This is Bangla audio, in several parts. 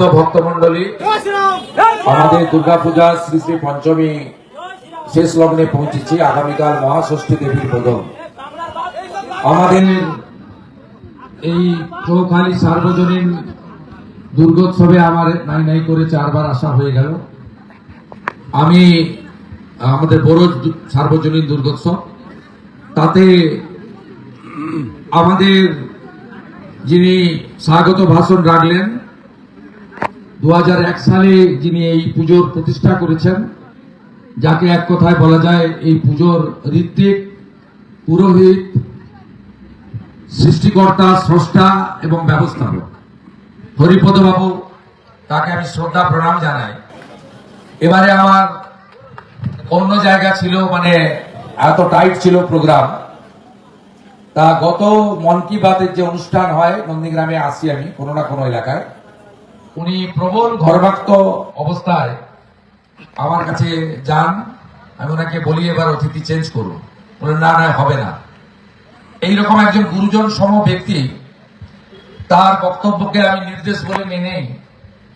সমবেত ভক্তমন্ডলী আমাদের দুর্গাপূজা শ্রী শ্রী পঞ্চমী শেষ লগ্নে পৌঁছেছি, আগামীকাল মহাষষ্ঠী দেবীর বোধন আমাদের এই চৌখালি সার্বজনীন দুর্গোৎসবে আমার নাই নাই করে চারবার আসা হয়ে গেল। আমি, আমাদের বড় সার্বজনীন দুর্গোৎসব, তাতে আমাদের যিনি স্বাগত ভাষণ রাখলেন দু হাজার এক সালে যিনি এই পুজোর প্রতিষ্ঠা করেছেন, যাকে এক কথায় বলা যায় এই পুজোর ঋত্বিক, পুরোহিত, সৃষ্টিকর্তা, স্রষ্টা এবং ব্যবস্থাপক। হরিপদ বাবু তাকে আমি শ্রদ্ধা, প্রণাম জানাই। এবারে আমার অন্য জায়গা ছিল মানে এত টাইট ছিল প্রোগ্রাম। তা গত মন কি বাতের যে অনুষ্ঠান হয়, নন্দীগ্রামে আসি আমি, কোনো না কোনো এলাকায়। উনি প্রবল ঘরবাক্ত অবস্থায় আমার কাছে যান, আমি ওনাকে বলি, এবার অতিথি চেঞ্জ করুন। বলে, না না, হবে না। এইরকম একজন গুরুজন সম ব্যক্তি, তার বক্তব্যকে আমি নির্দেশ বলে মেনে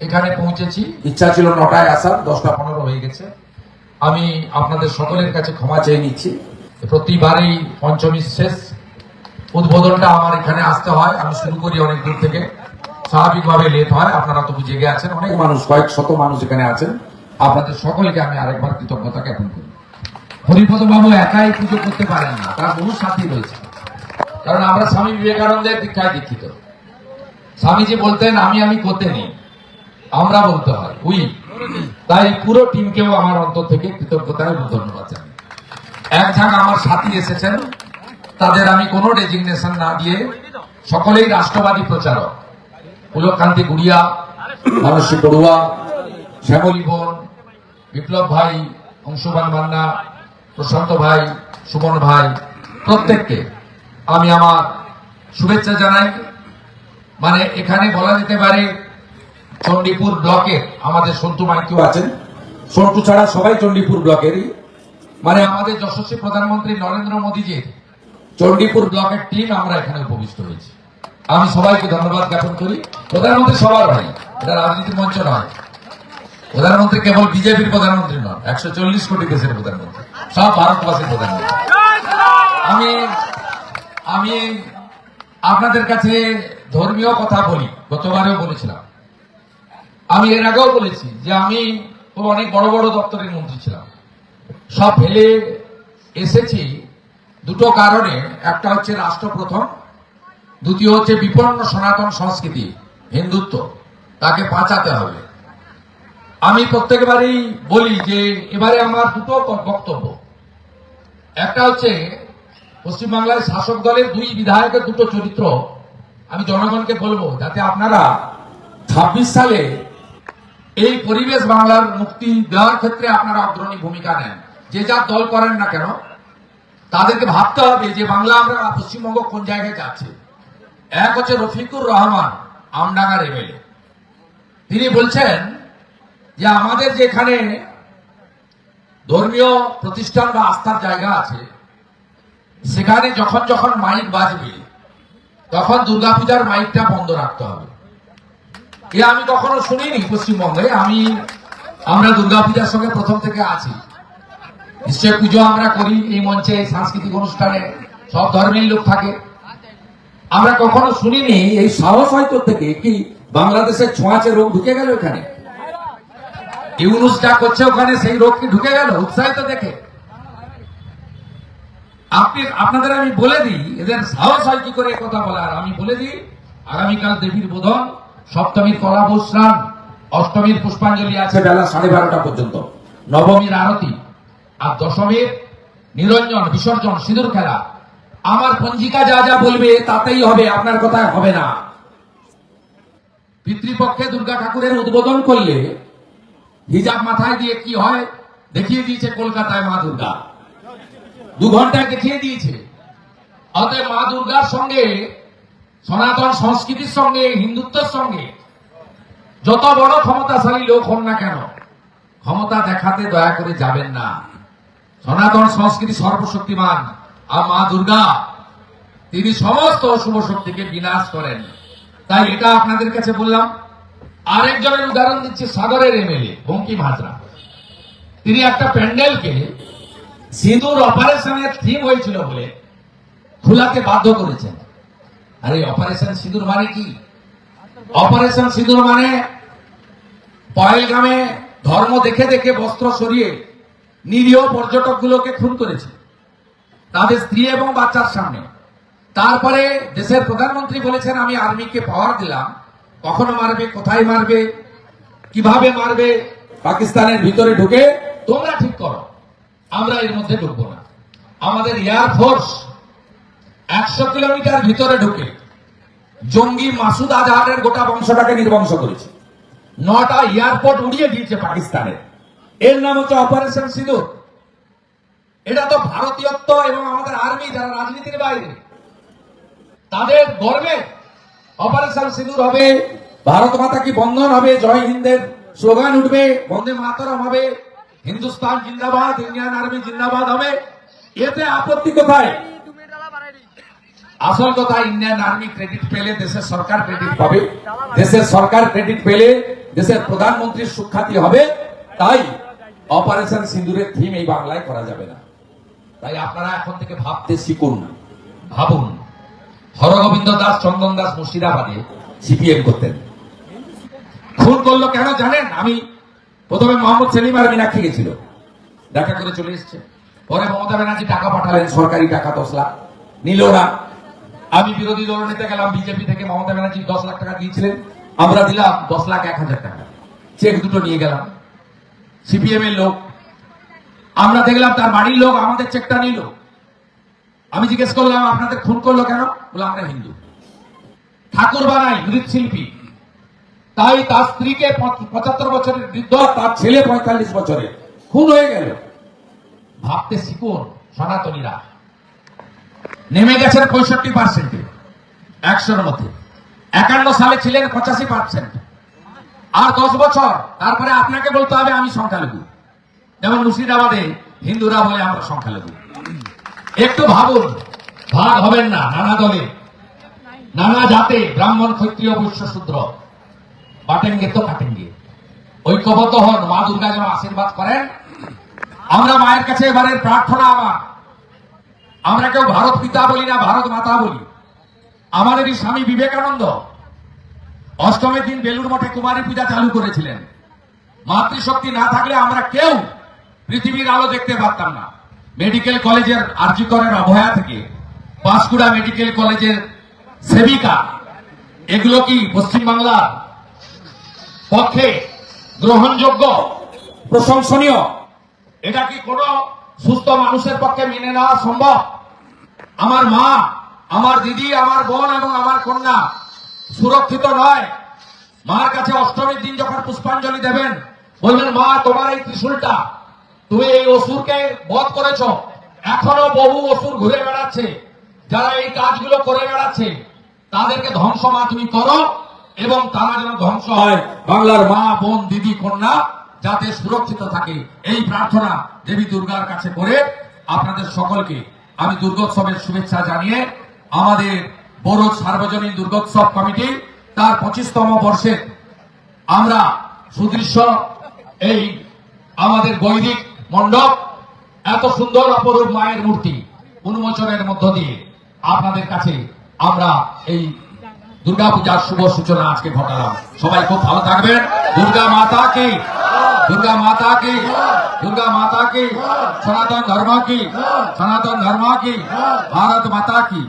এখানে পৌঁছেছি। ইচ্ছা ছিল নটায় আসার, দশটা পনেরো হয়ে গেছে। আমি আপনাদের সকলের কাছে ক্ষমা চেয়ে নিচ্ছি। প্রতিবারই পঞ্চমী শেষ। উদ্বোধনটা আমার এখানে আসতে হয়। আমি শুরু করি অনেক দূর থেকে। স্বাভাবিকভাবে লেট হয় আপনারা তো জেগে গেছেন অনেক মানুষ, কয়েক শত মানুষ এখানে আছেন। আপনাদের সকলকে আমি আরেকবার কৃতজ্ঞতা জ্ঞাপন করি। হরিপদ বাবু একাই পুজো করতে পারেন না, তার বহু সাথী রয়েছে। কারণ আমরা স্বামী বিবেকানন্দের দীক্ষায় দীক্ষিত। স্বামীজি বলতেন, আমি আমি করতে নেই, আমরা বলতে হয়, উই। তাই পুরো টিমকেও আমার অন্তর থেকে কৃতজ্ঞতা এবং ধন্যবাদ জানাই। এক ঝাঁক আমার সাথী এসেছেন, তাদের আমি কোনো রেজিগনেশন না দিয়ে সকলেই রাষ্ট্রবাদী প্রচারক। পুলকান্তি গুড়িয়া, মানসী বড়ুয়া শ্যামলী বোন বিপ্লব ভাই অংশুমান মান্না, প্রশান্ত ভাই সুমন ভাই, প্রত্যেককে আমি আমার শুভেচ্ছা জানাই। মানে এখানে বলা যেতে পারে চণ্ডীপুর ব্লকের আমাদের সন্টু মাইকিও আছেন। সন্তু ছাড়া সবাই চণ্ডীপুর ব্লকেরই। মানে আমাদের যশস্বী প্রধানমন্ত্রী নরেন্দ্র মোদীজির চণ্ডীপুর ব্লকের টিম আমরা এখানে উপবিষ্ট হয়েছি আমি সবাইকে ধন্যবাদ জ্ঞাপন করি। প্রধানমন্ত্রী সবার ভাই এটা রাজনীতির মঞ্চ নয়। প্রধানমন্ত্রী কেবল বিজেপির প্রধানমন্ত্রী নয় একশো চল্লিশ কোটি দেশের প্রধানমন্ত্রী, সব ভারতবাসীর প্রধানমন্ত্রী। আমি আমি আপনাদের কাছে ধর্মীয় কথা বলি, গতবারেও বলেছিলাম। আমি এর আগেও বলেছি যে আমি অনেক বড় বড় দপ্তরের মন্ত্রী ছিলাম। সব ফেলে এসেছি দুটো কারণে, একটা হচ্ছে রাষ্ট্র প্রথম, দ্বিতীয় হচ্ছে বিপন্ন সনাতন সংস্কৃতি। হিন্দুত্ব, তাকে বাঁচাতে হবে। আমি প্রত্যেকবারই বলি যে এবারে আমার দুটো বক্তব্য। একটা হচ্ছে, পশ্চিমবাংলার শাসক দলের দুই বিধায়কের দুটো চরিত্র, আমি জনগণকে বলব যাতে আপনারা ছাব্বিশ সালে এই পরিবেশ বাংলার মুক্তি দেওয়ার ক্ষেত্রে আপনারা অগ্রণী ভূমিকা নেন। যে যা দল করেন না কেন, তাদেরকে ভাবতে হবে যে বাংলা আমরা পশ্চিমবঙ্গ কোন জায়গায় যাচ্ছে। এক হচ্ছে রফিকুর রহমান। আমডাঙ্গার এমএলএ তিনি বলছেন যে আমাদের যেখানে ধর্মীয় প্রতিষ্ঠান বা আস্থার জায়গা আছে, সেখানে যখন যখন মাইক বাজবে, তখন দুর্গাপূজার মাইকটা বন্ধ রাখতে হবে। এ আমি কখনো শুনিনি পশ্চিমবঙ্গে, আমি, আমরা দুর্গাপূজার সঙ্গে প্রথম থেকে আছি। নিশ্চয় পুজো আমরা করি, এই মঞ্চে, সাংস্কৃতিক অনুষ্ঠানে, সব ধর্মের লোক থাকে। আমরা কখনো শুনিনি, এই সাহস হয়তো থেকে কি বাংলাদেশের ছোঁয়াচে রোগ ঢুকে গেল এখানে? ইউনুস যা করছে ওখানে সেই রোগ কি ঢুকে গেল? উৎসাহিত দেখে। আপনি, আপনাদের আমি বলে দিই, এদের সাহস হয় কি করে কথা বলার আমি বলে দিই, আগামীকাল দেবীর বোধন, সপ্তমীর কলাবস্রান অষ্টমীর পুষ্পাঞ্জলি আছে বেলা সাড়ে বারোটা পর্যন্ত। নবমীর আরতি, আর দশমীর নিরঞ্জন, বিসর্জন, সিঁদুর খেলা। আমার পঞ্জিকা যা যা বলবে তাতেই হবে, আপনার কথা হবে না। পিতৃপক্ষে দুর্গা ঠাকুরের উদ্বোধন করলে হিজাব মাথায় দিয়ে কি হয়? দেখিয়ে দিয়েছে কলকাতায় মা দুর্গা। দু ঘন্টায় দেখিয়ে দিয়েছে। অতএব মা দুর্গার সঙ্গে, সনাতন সংস্কৃতির সঙ্গে, হিন্দুত্বের সঙ্গে, যত বড় ক্ষমতাশালী লোক হন না কেন, ক্ষমতা দেখাতে দয়া করে যাবেন না। সনাতন সংস্কৃতি সর্বশক্তিমান। আর মা দুর্গা, তিনি সমস্ত অশুভ শক্তিকে বিনাশ করেন। তাই এটা আপনাদের কাছে বললাম। আরেকজনের উদাহরণ দিচ্ছে সাগরের এমএলএ বঙ্কিম হাজরা তিনি একটা প্যান্ডেলকে সিঁদুর অপারেশনের থিম হয়েছিল বলে খোলাতে বাধ্য করেছেন। আর এই অপারেশন সিঁদুর মানে কি? অপারেশন সিঁদুর মানে পয়েলগামে ধর্ম দেখে দেখে বস্ত্র সরিয়ে নিরীহ পর্যটকগুলোকে খুন করেছে। তাদের স্ত্রী এবং বাচ্চার সামনে। তারপরে দেশের প্রধানমন্ত্রী বলেছেন, আমি আর্মিকে পাওয়ার দিলাম। কখনো মারবে, কোথায় মারবে, কীভাবে মারবে, পাকিস্তানের ভিতরে ঢুকে তোমরা ঠিক করো। আমরা এর মধ্যে ঢুকবো না। আমাদের এয়ার ফোর্স একশো কিলোমিটার ভিতরে ঢুকে জঙ্গি মাসুদ আজহারের গোটা বংশটাকে নির্বংশ করেছে। নটা এয়ারপোর্ট উড়িয়ে দিয়েছে পাকিস্তানের। এর নাম হচ্ছে অপারেশন সিঁদুর। এটা তো ভারতীয়ত্ব এবং আমাদের আর্মি যারা রাজনীতির বাইরে, তাদের গর্বে অপারেশন সিঁদুর হবে, ভারত মাতা কি বন্ধন হবে, জয় হিন্দের স্লোগান উঠবে, বন্দে মাতরম হবে, হিন্দুস্তান জিন্দাবাদ, ইন্ডিয়ান আর্মি জিন্দাবাদ হবে। এতে আপত্তি কোথায়? আসল কথা, ইন্ডিয়ান আর্মি ক্রেডিট পেলে দেশের সরকার ক্রেডিট পাবে। দেশের সরকার ক্রেডিট পেলে দেশের প্রধানমন্ত্রীর সুখ্যাতি হবে। তাই অপারেশন সিন্দুরের থিম এই বাংলায় করা যাবে না। তাই আপনারা এখন থেকে ভাবতে শিখুন। ভাবুন। হরগোবিন্দ দাস, চন্দন দাস মুর্শিদাবাদে সিপিএম করতেন। খুন করল কেন জানেন? আমি প্রথমে মোহাম্মদ সেলিম আর মীনাক্ষী গেছিল। দেখা করে চলে এসছে। পরে মমতা ব্যানার্জি টাকা পাঠালেন, সরকারি টাকা দশ লাখ। নিল না। আমি বিরোধী দল নেতা গেলাম, বিজেপি থেকে মমতা ব্যানার্জি দশ লাখ টাকা দিয়েছিলেন। আমরা দিলাম দশ লাখ এক হাজার টাকা। চেক দুটো নিয়ে গেলাম। সিপিএম এর লোক আমরা দেখলাম তার বাড়ির লোক, আমাদের চেকটা নিল। আমি জিজ্ঞেস করলাম, আপনাদের খুন করল কেন? বলে আমরা হিন্দু। ঠাকুর বানাই মৃৎশিল্পী তাই তার স্ত্রীকে পঁচাত্তর বছরের বৃদ্ধ, তার ছেলে পঁয়তাল্লিশ বছরের। খুন হয়ে গেল। ভাবতে শিখুন, সনাতনীরা। নেমে গেছেন পঁয়ষট্টি পার্সেন্টে একশোর মধ্যে। একান্ন সালে ছিলেন পঁচাশি পার্সেন্ট আর দশ বছর, তারপরে আপনাকে বলতে হবে, আমি সংখ্যালঘু। যেমন মুর্শিদাবাদে হিন্দুরা বলে আমরা সংখ্যালঘু। একটু ভাবুন, ভাগ হবেন না, নানা দলে। নানা জাতে ব্রাহ্মণ, ক্ষত্রিয়, বৈশ্য, শূদ্র। বাটেঙ্গে তো কাটেঙ্গে। ঐক্যবদ্ধ হন, মা দুর্গা যেন আশীর্বাদ করেন। আমরা মায়ের কাছে এবারের প্রার্থনা আমার। আমরা কেউ ভারত পিতা বলি না, ভারত মাতা বলি। আমাদেরই স্বামী বিবেকানন্দ। অষ্টমীর দিন বেলুর মঠে কুমারী পূজা চালু করেছিলেন। মাতৃশক্তি না থাকলে আমরা কেউ পৃথিবীর আলো দেখতে পারতাম না। মেডিকেল কলেজের আর্যিকরের অভয়া থেকে পাঁশকুড়া মেডিকেল কলেজের সেবিকা, এগুলো কি পশ্চিমবাংলার পক্ষে গ্রহণযোগ্য, প্রশংসনীয়? এটা কি কোনো সুস্থ মানুষের পক্ষে মেনে নেওয়া সম্ভব? আমার মা, আমার দিদি, আমার বোন এবং আমার কন্যা সুরক্ষিত নয়। মার কাছে অষ্টমীর দিন যখন পুষ্পাঞ্জলি দেবেন, বলবেন, মা, তোমার এই ত্রিশূলটা তুমি এই অসুরকে বধ করেছ। এখনও বহু অসুর ঘুরে বেড়াচ্ছে। যারা এই কাজগুলো করে বেড়াচ্ছে, তাদেরকে ধ্বংস মা তুমি করো এবং তারা যেন ধ্বংস হয়। বাংলার মা, বোন, দিদি, কন্যা যাতে সুরক্ষিত থাকে। এই প্রার্থনা দেবী দুর্গার কাছে করে আপনাদের সকলকে আমি দুর্গোৎসবের শুভেচ্ছা জানিয়ে আমাদের বড় সার্বজনীন দুর্গোৎসব কমিটি তার পঁচিশতম বর্ষে আমরা সুদৃশ্য এই আমাদের বৈদিক মণ্ডপ, এত সুন্দর অপরূপ মায়ের মূর্তি উন্মোচনের মধ্য দিয়ে আপনাদের কাছে আমরা এই দুর্গা পূজার শুভ সূচনা আজকে ঘটালাম। সবাই খুব ভালো থাকবেন। দুর্গা মাতা কি? দুর্গা মাতা কি? দুর্গা মাতা কি? সনাতন ধর্ম কি? সনাতন ধর্ম কি? ভারত মাতা কি?